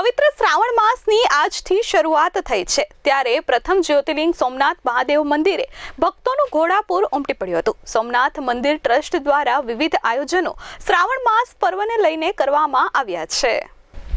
પવિત્ર શ્રાવણ માસની આજથી શરૂઆત થઈ છે. ત્યારે પ્રથમ જ્યોતિર્લિંગ સોમનાથ મહાદેવ મંદિરે ભક્તોનું ઘોડાપૂર ઉમટી પડ્યું હતું. સોમનાથ મંદિર ટ્રસ્ટ દ્વારા વિવિધ આયોજનો શ્રાવણ માસ પર્વને લઈને કરવામાં આવ્યા છે.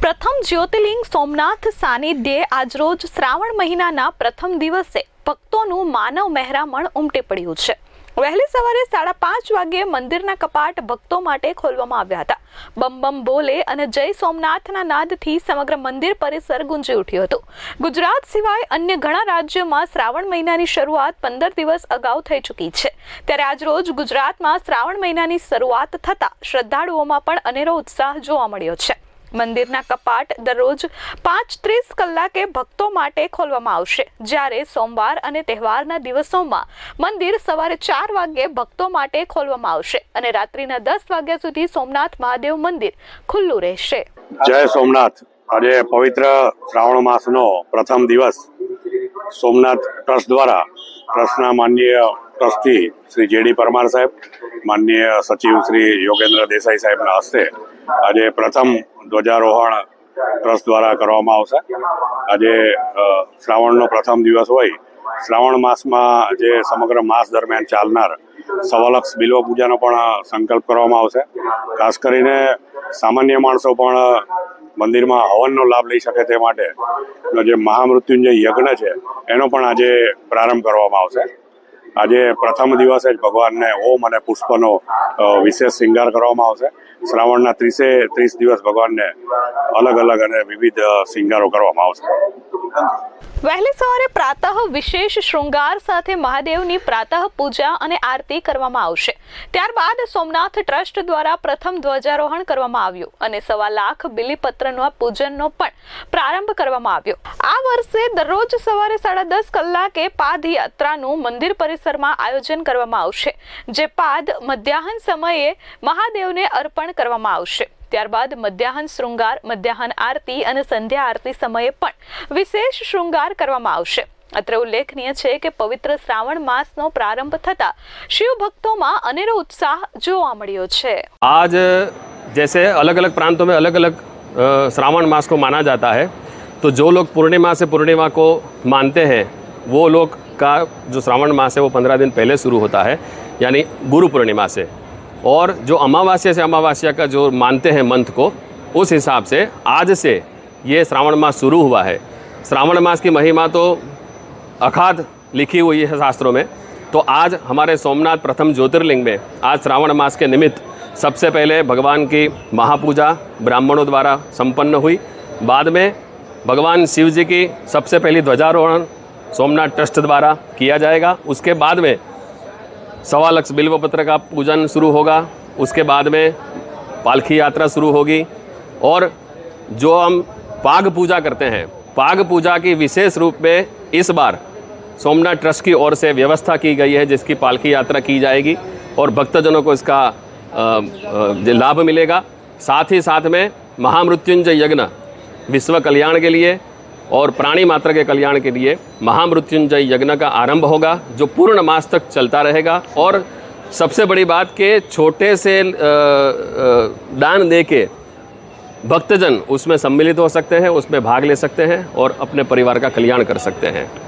પ્રથમ જ્યોતિર્લિંગ સોમનાથ સાનિધ્યે આજરોજ શ્રાવણ મહિનાના પ્રથમ દિવસે ભક્તોનું માનવ મહેરામણ ઉમટી પડ્યું છે. વહેલી સવારે સાડા પાંચ વાગ્યે મંદિરના કપાટ ભક્તો માટે ખોલવામાં આવ્યા હતા. બમ બમ બોલે અને જય સોમનાથના નાદથી સમગ્ર મંદિર પરિસર ગુંજી ઉઠ્યું હતું. ગુજરાત સિવાય અન્ય ઘણા રાજ્યોમાં શ્રાવણ મહિનાની શરૂઆત પંદર દિવસ અગાઉ થઈ ચૂકી છે. ત્યારે આજરોજ ગુજરાતમાં શ્રાવણ મહિનાની શરૂઆત થતાં શ્રદ્ધાળુઓમાં પણ અનેરો ઉત્સાહ જોવા મળ્યો છે. મંદિરના કપાટ દરરોજ પાંચ ત્રીસ કલાકે ભક્તો માટે ખોલવામાં આવશે. જ્યારે સોમવાર અને તહેવારના દિવસોમાં મંદિર સવારે ચાર વાગ્યે ભક્તો માટે ખોલવામાં આવશે અને રાત્રિના દસ વાગ્યા સુધી સોમનાથ મહાદેવ મંદિર ખુલ્લું રહેશે. જય સોમનાથ. આજે પવિત્ર શ્રાવણ માસનો પ્રથમ દિવસ સોમનાથ ટ્રસ્ટ દ્વારા ટ્રસ્ટના માનનીય ટ્રસ્ટી શ્રી જેડી પરમાર સાહેબ, માનનીય સચિવ શ્રી યોગેન્દ્ર દેસાઈ સાહેબના હસ્તે આજે પ્રથમ ધ્વજારોહણ ટ્રસ્ટ દ્વારા કરવામાં આવશે. આજે શ્રાવણનો પ્રથમ દિવસ હોય. શ્રાવણ માસમાં જે સમગ્ર માસ દરમિયાન ચાલનાર સવાલક્ષ બિલ્વ પૂજાનો પણ સંકલ્પ કરવામાં આવશે. ખાસ કરીને સામાન્ય માણસો પણ મંદિરમાં હવનનો લાભ લઈ શકે તે માટે, જે મહામૃત્યુંજય યજ્ઞ છે, એનો પણ આજે પ્રારંભ કરવામાં આવશે. આજે પ્રથમ દિવસે જ ભગવાનને ઓમ અને પુષ્પનો વિશેષ શૃંગાર કરવામાં આવશે. શ્રાવણના ત્રીસે, ત્રીસ દિવસ ભગવાનને અલગ અલગ અને વિવિધ શૃંગારો કરવામાં આવશે. વહેલી સવારે પ્રાતઃ વિશેષ શૃંગાર સાથે મહાદેવની પ્રાતઃ પૂજા અને આરતી કરવામાં આવશે. ત્યારબાદ સોમનાથ ટ્રસ્ટ દ્વારા પ્રથમ ધ્વજારોહણ કરવામાં આવ્યું અને સવા લાખ બિલીપત્રનો પૂજનનો પણ પ્રારંભ કરવામાં આવ્યો. આ વર્ષે દરરોજ સવારે સાડા દસ કલાકે પાદયાત્રાનું મંદિર પરિસરમાં આયોજન કરવામાં આવશે, જે પાદ મધ્યાહન સમયે મહાદેવને અર્પણ કરવામાં આવશે. ત્યારબાદ મધ્યાહન શૃંગાર મધ્યાહન આરતી અને સંધ્યા આરતી સમયે પણ વિશેષ શૃંગાર કરવામાં આવશે અત્રે ઉલ્લેખનીય છે કે પવિત્ર શ્રાવણ માસનો પ્રારંભ થતા શિવ ભક્તોમાં અનેરો ઉત્સાહ જોવા મળ્યો છે आज जैसे अलग अलग प्रांतों में अलग अलग श्रावण मास को माना जाता है तो जो लोग पूर्णिमा से पूर्णिमा को मानते हैं वो लोग का जो श्रावण मास है वो पंद्रह दिन पहले शुरू होता है यानी गुरु पूर्णिमा से और जो अमावस्या से अमावस्या का जो मानते हैं मंथ को, उस हिसाब से आज से ये श्रावण मास शुरू हुआ है। श्रावण मास की महिमा तो अखाध लिखी हुई है शास्त्रों में। तो आज हमारे सोमनाथ प्रथम ज्योतिर्लिंग में, आज श्रावण मास के निमित्त सबसे पहले भगवान की महापूजा ब्राह्मणों द्वारा संपन्न हुई। बाद में भगवान शिव जी की सबसे पहली ध्वजारोहण सोमनाथ ट्रस्ट द्वारा किया जाएगा। उसके बाद में सवा लक्ष बिल्व पत्र का पूजन शुरू होगा। उसके बाद में पालखी यात्रा शुरू होगी। और जो हम पाग पूजा करते हैं, पाग पूजा की विशेष रूप में इस बार सोमनाथ ट्रस्ट की ओर से व्यवस्था की गई है, जिसकी पालकी यात्रा की जाएगी और भक्तजनों को इसका लाभ मिलेगा। साथ ही साथ में महामृत्युंजय यज्ञ विश्व कल्याण के लिए और प्राणी मात्र के कल्याण के लिए महामृत्युंजय यज्ञ का आरंभ होगा, जो पूर्ण मास तक चलता रहेगा। और सबसे बड़ी बात के छोटे से दान दे के भक्तजन उसमें सम्मिलित हो सकते हैं, उसमें भाग ले सकते हैं और अपने परिवार का कल्याण कर सकते हैं।